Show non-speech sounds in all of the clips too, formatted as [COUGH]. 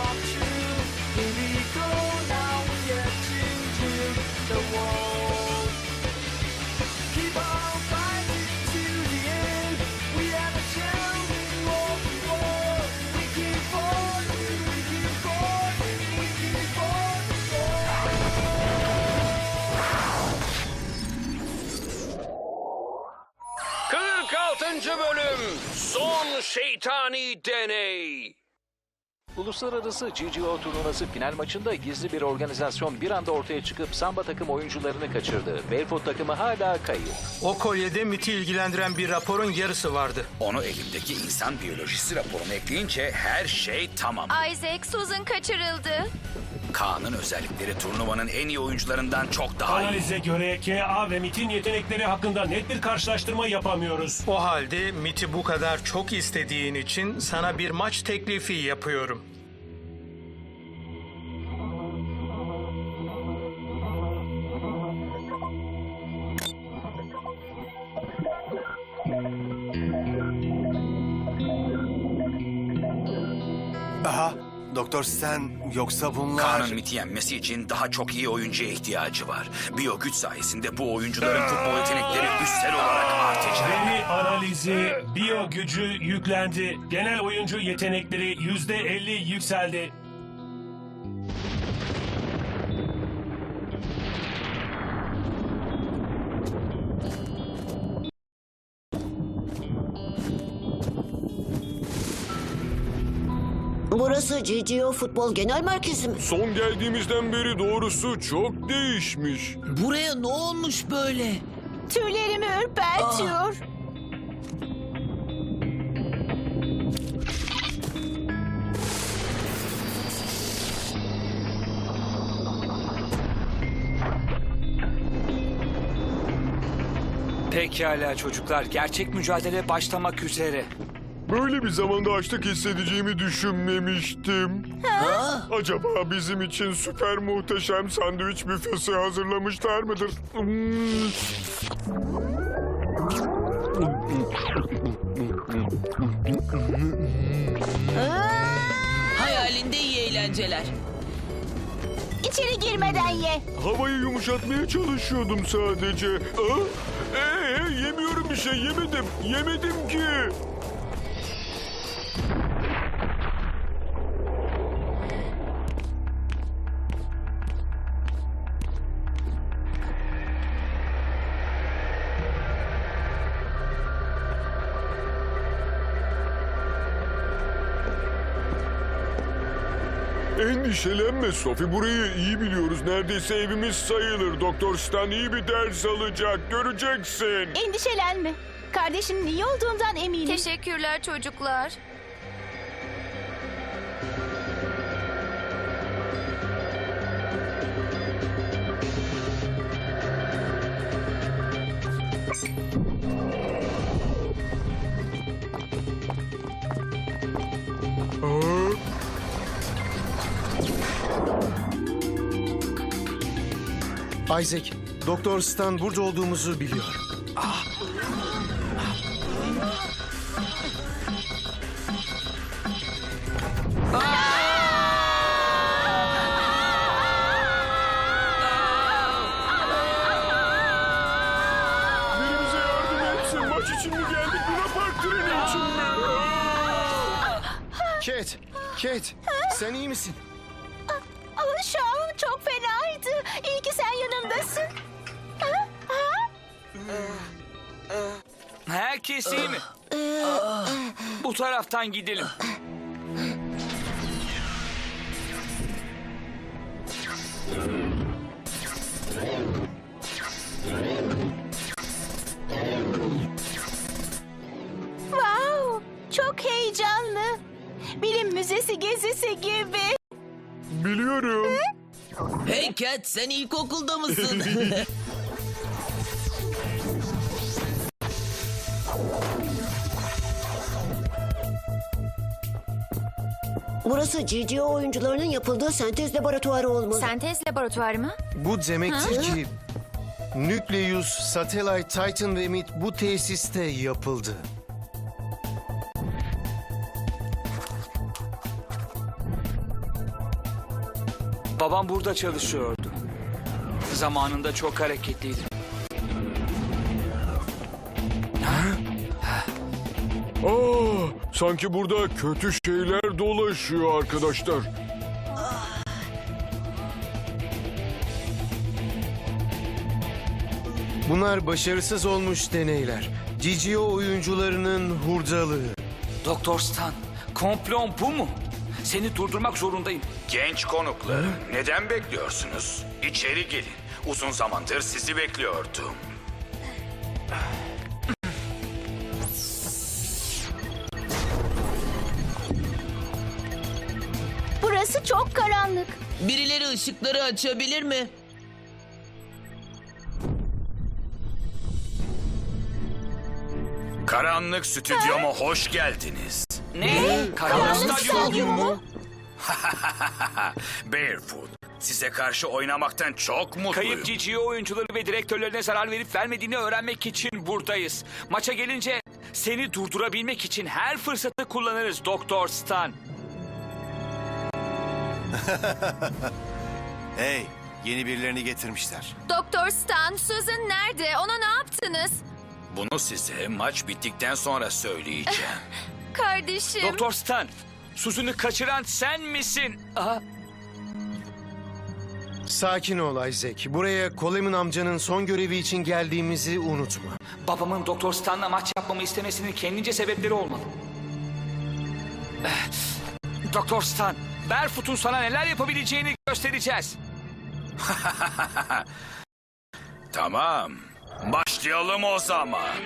46. bölüm Son Şeytani Deney Uluslararası GGO turnuvası final maçında gizli bir organizasyon bir anda ortaya çıkıp Samba takım oyuncularını kaçırdı. Barefoot takımı hala kayıp. O kolyede MIT'i ilgilendiren bir raporun yarısı vardı. Onu elimdeki insan biyolojisi raporuna ekleyince her şey tamam. Isaac, Susan kaçırıldı. Kaan'ın özellikleri turnuvanın en iyi oyuncularından çok daha iyi. Analize göre KA ve MIT'in yetenekleri hakkında net bir karşılaştırma yapamıyoruz. O halde MIT'i bu kadar çok istediğin için sana bir maç teklifi yapıyorum. Aha, Doktor Stan yoksa bunlar... Kaan'ın MIT'i yenmesi için daha çok iyi oyuncuya ihtiyacı var. Biyo güç sayesinde bu oyuncuların futbol yetenekleri üstel olarak artacak. Veri analizi, biyo gücü yüklendi. Genel oyuncu yetenekleri yüzde elli yükseldi. Burası GGO Futbol Genel Merkezi mi? Son geldiğimizden beri doğrusu çok değişmiş. Buraya ne olmuş böyle? Tüylerimi ürpertiyor. Pekala çocuklar, gerçek mücadele başlamak üzere. Böyle bir zamanda açlık hissedeceğimi düşünmemiştim. Acaba bizim için süper muhteşem sandviç büfesi hazırlamışlar mıdır? Hmm. Hayalinde iyi eğlenceler. İçeri girmeden ye. Havayı yumuşatmaya çalışıyordum sadece. Aa, ee, yemiyorum bir şey yemedim. Yemedim ki. Endişelenme Sophie. Burayı iyi biliyoruz. Neredeyse evimiz sayılır. Doktor Stan iyi bir ders alacak. Göreceksin. Endişelenme. Kardeşinin iyi olduğundan eminim. Teşekkürler çocuklar. Isaac, Doktor Stan burada olduğumuzu biliyor. Birimize yardım etsin. Maç için mi geldik? Luna Park treni için mi? Kate, Kate, sen iyi misin? Herkes iyi mi? Bu taraftan gidelim. Wow, çok heyecanlı. Bilim müzesi gezisi gibi. Biliyorum. Hey Cat sen ilkokulda mısın? [LAUGHS] Burası GGO oyuncularının yapıldığı sentez laboratuvarı olmalı. Sentez laboratuvarı mı? Bu demektir ki... Nucleus, Satellite, Titan ve MIT bu tesiste yapıldı. Babam burada çalışıyordu. Zamanında çok hareketliydi. Sanki burada kötü şeyler dolaşıyor arkadaşlar. Bunlar başarısız olmuş deneyler. GGO oyuncularının hurdalığı. Doktor Stan, komplon bu mu? Seni durdurmak zorundayım. Genç konuklar, neden bekliyorsunuz? İçeri gelin. Uzun zamandır sizi bekliyordum. Birileri ışıkları açabilir mi? Karanlık stüdyoma hoş geldiniz. Ne? Karanlık stadyum. Stadyumu mu? [LAUGHS] Barefoot, size karşı oynamaktan çok mutluyum. Kayıp GGO oyuncuları ve direktörlerine zarar verip vermediğini öğrenmek için buradayız. Maça gelince seni durdurabilmek için her fırsatı kullanırız Doktor Stan. [LAUGHS] Hey, yeni birilerini getirmişler. Doktor Stan, Susan nerede? Ona ne yaptınız? Bunu size maç bittikten sonra söyleyeceğim. [LAUGHS] Kardeşim. Doktor Stan, Susan'ı kaçıran sen misin? Aha, Sakin ol Isaac. Buraya Coleman amcanın son görevi için geldiğimizi unutma. babamın Doktor Stan'la maç yapmamı istemesinin kendince sebepleri olmalı. Eh, Doktor Stan, Barefoot'un sana neler yapabileceğini göstereceğiz. [LAUGHS] tamam, başlayalım o zaman.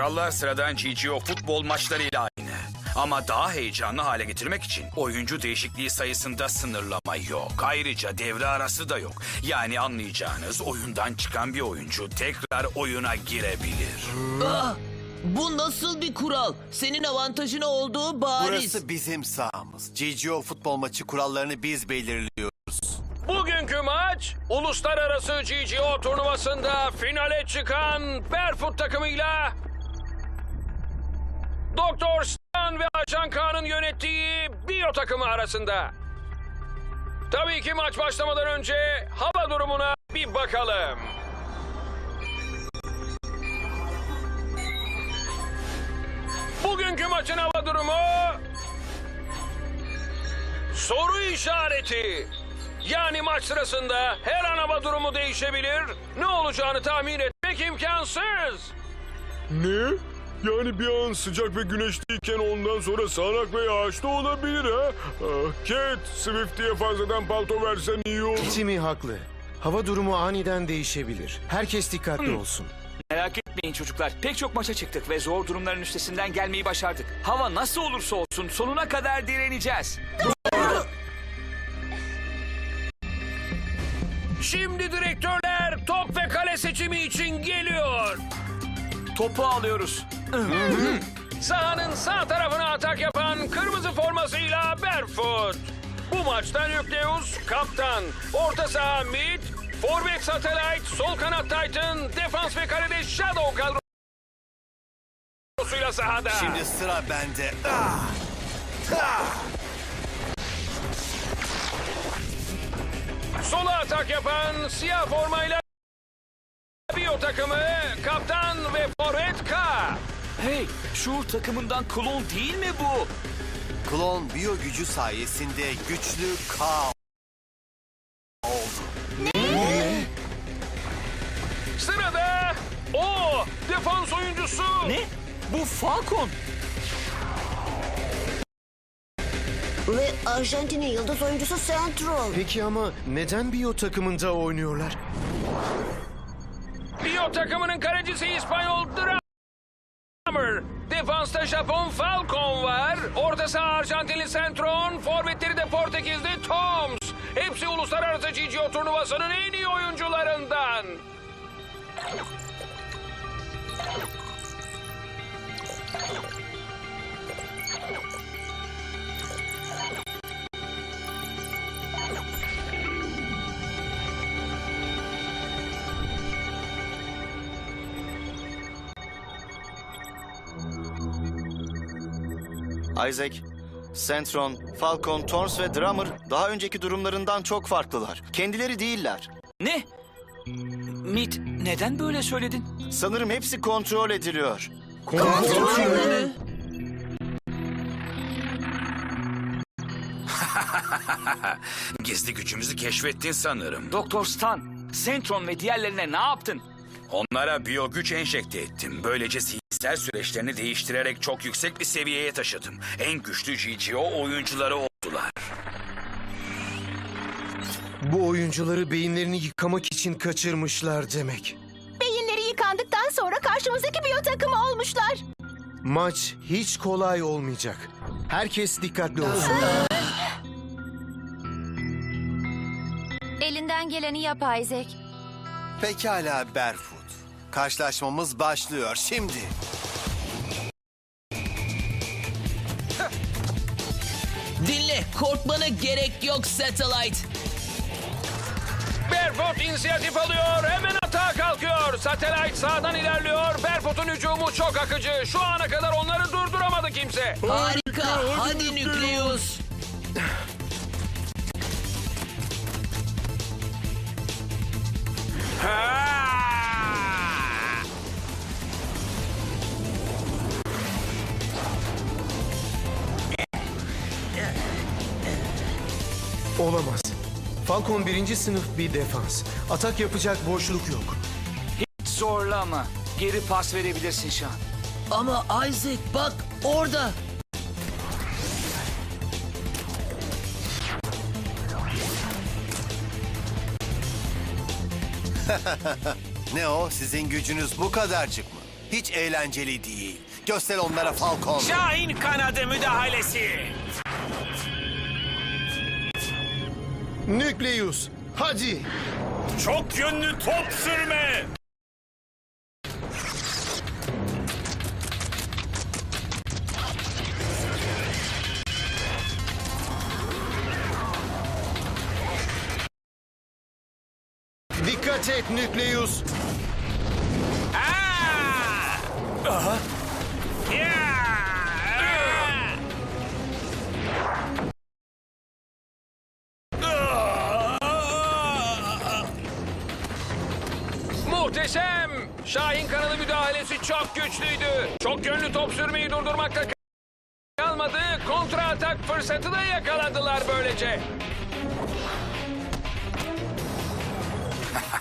Kurallar sıradan GGO futbol maçlarıyla aynı. Ama daha heyecanlı hale getirmek için oyuncu değişikliği sayısında sınırlama yok. Ayrıca devre arası da yok. Yani anlayacağınız oyundan çıkan bir oyuncu tekrar oyuna girebilir. Ah, bu nasıl bir kural? Senin avantajına olduğu bariz. Burası bizim sahamız. GGO futbol maçı kurallarını biz belirliyoruz. Bugünkü maç uluslararası GGO turnuvasında finale çıkan Barefoot takımıyla Doktor Stan ve Ajan Khan'ın yönettiği Bio takımı arasında. Tabii ki maç başlamadan önce hava durumuna bir bakalım. Bugünkü maçın hava durumu soru işareti. Yani maç sırasında her an hava durumu değişebilir. Ne olacağını tahmin etmek imkansız. Ne? Yani bir an sıcak ve güneşliyken ondan sonra sağanak ve yağışlı olabilir ha? Ah, Cat, Swifty'ye fazladan palto versen iyi olur. Timmy haklı. Hava durumu aniden değişebilir. Herkes dikkatli olsun. Merak etmeyin çocuklar. Pek çok maça çıktık ve zor durumların üstesinden gelmeyi başardık. Hava nasıl olursa olsun sonuna kadar direneceğiz. Şimdi direktörler top ve kale seçimi için geliyor. Topu alıyoruz. Sahanın sağ tarafına atak yapan kırmızı formasıyla Barefoot. Bu maçta Nükleus kaptan, orta saha mid, forvet satellite, sol kanat Titan, defans ve kalede Shadow kadrosuyla sahada. Şimdi sıra bende. Ah! Ah! Sola atak yapan siyah formayla Bio takımı, kaptan ve forvet K. Hey, şu takımından klon değil mi bu? Klon biyo gücü sayesinde güçlü K oldu. Sırada o defans oyuncusu. Ne? Bu Falcon. Ve Arjantin'in yıldız oyuncusu Central. Peki ama neden Bio takımında oynuyorlar? Bio takımının kalecisi İspanyol Drummer. Defansta Japon Falcon var. Orta saha Arjantinli Centron. Forvetleri de Portekizli Toms. Hepsi uluslararası GGO turnuvasının en iyi oyuncularından. Isaac, Centron, Falcon, Torns ve Drummer daha önceki durumlarından çok farklılar. Kendileri değiller. Ne? Mit, neden böyle söyledin? Sanırım hepsi kontrol ediliyor. [LAUGHS] Gizli gücümüzü keşfettin sanırım. Doktor Stan, Centron ve diğerlerine ne yaptın? Onlara biyo güç enjekte ettim. Böylece zihinsel süreçlerini değiştirerek çok yüksek bir seviyeye taşıdım. En güçlü GGO oyuncuları oldular. Bu oyuncuları beyinlerini yıkamak için kaçırmışlar demek. Beyinleri yıkandıktan sonra karşımızdaki biyo takımı olmuşlar. Maç hiç kolay olmayacak. Herkes dikkatli olsun. Elinden geleni yap Isaac. Pekala Barefoot. Karşılaşmamız başlıyor şimdi. Dinle, korkmana gerek yok Satellite. Barefoot inisiyatif alıyor. Hemen atağa kalkıyor. Satellite sağdan ilerliyor. Barefoot'un hücumu çok akıcı. Şu ana kadar onları durduramadı kimse. Harika, hadi Nükleus. Olamaz. Falcon birinci sınıf bir defans. Atak yapacak boşluk yok. Zorlama. Geri pas verebilirsin şu an. Ama Isaac bak orada. [LAUGHS] Ne o? Sizin gücünüz bu kadarcık mı? Hiç eğlenceli değil. Göster onlara Falcon. Şahin kanadı müdahalesi. Nükleus, hadi. Çok yönlü top sürme. Dikkat et Nükleus. Muhteşem! Şahin kanalı müdahalesi çok güçlüydü. Çok yönlü top sürmeyi durdurmakta kalmadı. Kontra atak fırsatı da yakaladılar böylece.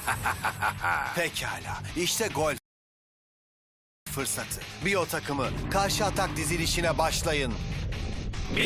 [LAUGHS] Pekala. İşte gol fırsatı. Biyo takımı karşı atak dizilişine başlayın. Ne?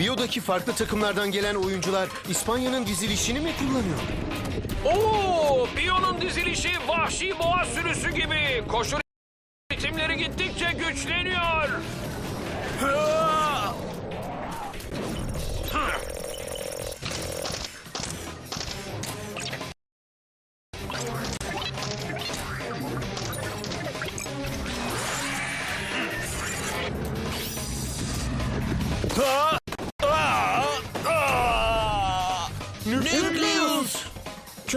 Bio'daki farklı takımlardan gelen oyuncular İspanya'nın dizilişini mi kullanıyor? Oo, Bio'nun dizilişi vahşi boğa sürüsü gibi. Koşu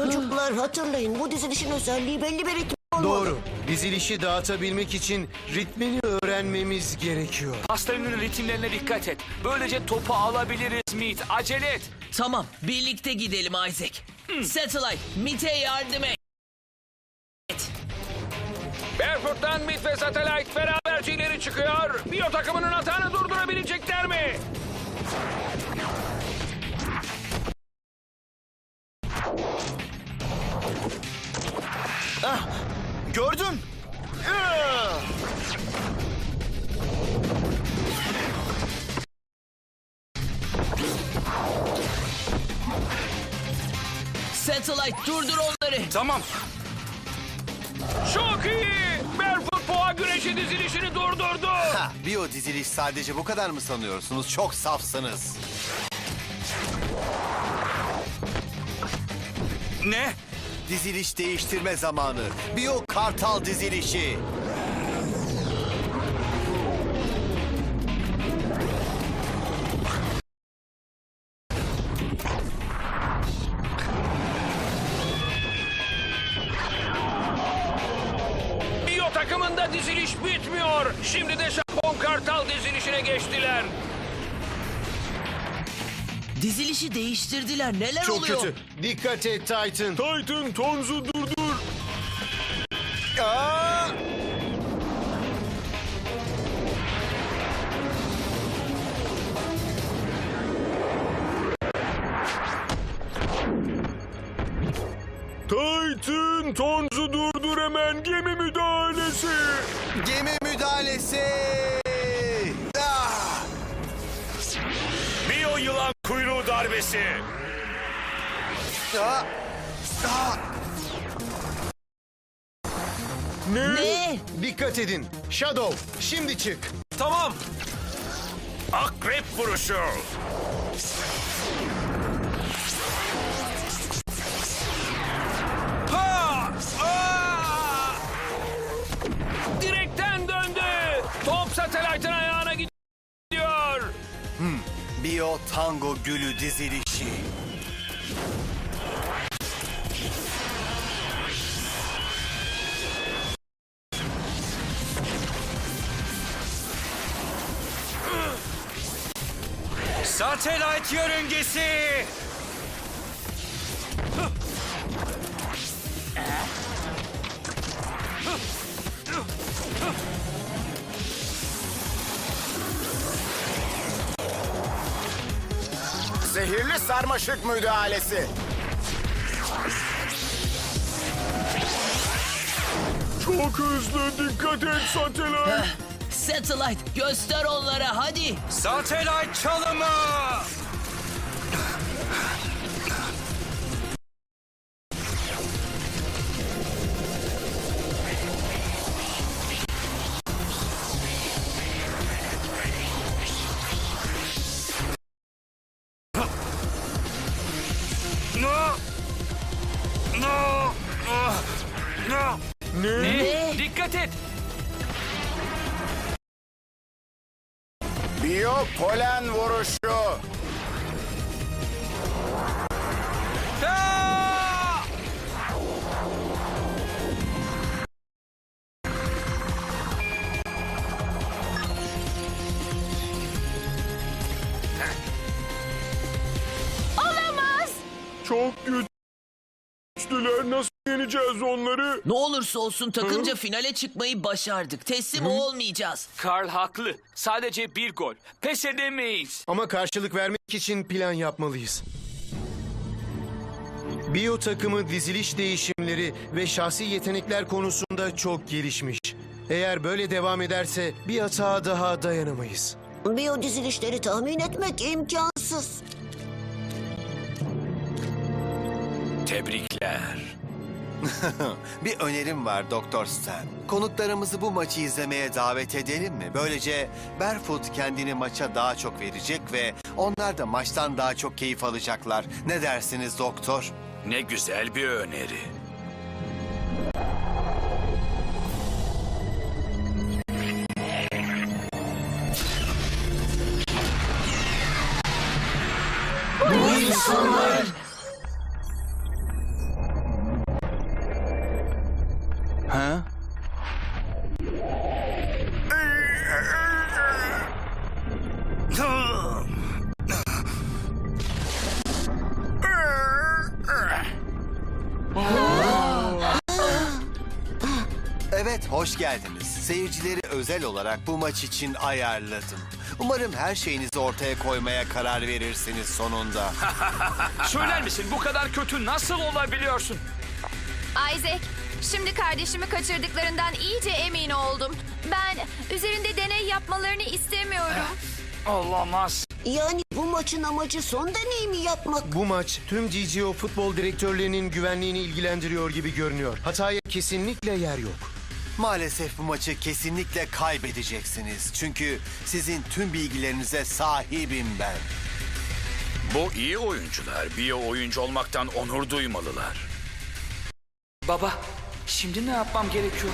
Çocuklar hatırlayın bu dizilişin özelliği belli bir ritmi olmalı. Doğru. Dizilişi dağıtabilmek için ritmini öğrenmemiz gerekiyor. Paslarının ritimlerine dikkat et. Böylece topu alabiliriz Meat. Acele et. Tamam, birlikte gidelim Isaac. Satellite, Mit'e yardım et. Barefoot'tan Mid ve Satellite beraberce ileri çıkıyor. Biyo takımının atağını durdurabilecekler mi? Gördün. Iıı! Satellite, durdur onları. Tamam. Çok iyi. Barefoot boğa güreşi dizilişini durdurdu. Ha, biyo diziliş sadece bu kadar mı sanıyorsunuz? Çok safsınız. Ne? Diziliş değiştirme zamanı. Biyo kartal dizilişi. Biyo takımında diziliş bitmiyor. Şimdi de Japon Kartal dizilişine geçtiler. Dizilişi değiştirdiler. Neler Çok oluyor? kötü. Dikkat et Titan. Titan Tons'u durdur. Dikkat edin. Shadow, şimdi çık. Tamam. Akrep vuruşu. Ha! Aa! Direkten döndü. Top Satellite'ın ayağına gidiyor. Biyo Tango Gülü dizilişi. Satellite yörüngesi. Zehirli sarmaşık müdahalesi. Çok hızlı dikkat et Satellite. Satellite, göster onlara hadi. Satellite çalımı. Biyo polen vuruşu. Olamaz. Çok güçlüler. Nasıl yeneceğiz onları? Ne olursa olsun takımca finale çıkmayı başardık. Teslim olmayacağız. Karl haklı. Sadece bir gol. Pes edemeyiz. Ama karşılık vermek için plan yapmalıyız. Biyo takımı diziliş değişimleri ve şahsi yetenekler konusunda çok gelişmiş. Eğer böyle devam ederse bir hata daha dayanamayız. Biyo dizilişleri tahmin etmek imkansız. Tebrikler. [LAUGHS] Bir önerim var Doktor Stan. Konuklarımızı bu maçı izlemeye davet edelim mi? Böylece Barefoot kendini maça daha çok verecek ve onlar da maçtan daha çok keyif alacaklar. Ne dersiniz doktor? Ne güzel bir öneri. Evet, hoş geldiniz. Seyircileri özel olarak bu maç için ayarladım. Umarım her şeyinizi ortaya koymaya karar verirsiniz sonunda. [LAUGHS] Söyler misin bu kadar kötü nasıl olabiliyorsun? Isaac, şimdi kardeşimi kaçırdıklarından iyice emin oldum. Ben üzerinde deney yapmalarını istemiyorum. [LAUGHS] Olamaz. Yani bu maçın amacı son deneyimi yapmak. Bu maç tüm GGO futbol direktörlerinin güvenliğini ilgilendiriyor gibi görünüyor. Hataya kesinlikle yer yok. Maalesef bu maçı kesinlikle kaybedeceksiniz. Çünkü sizin tüm bilgilerinize sahibim ben. Bu iyi oyuncular. Bir oyuncu olmaktan onur duymalılar. Baba, şimdi ne yapmam gerekiyor?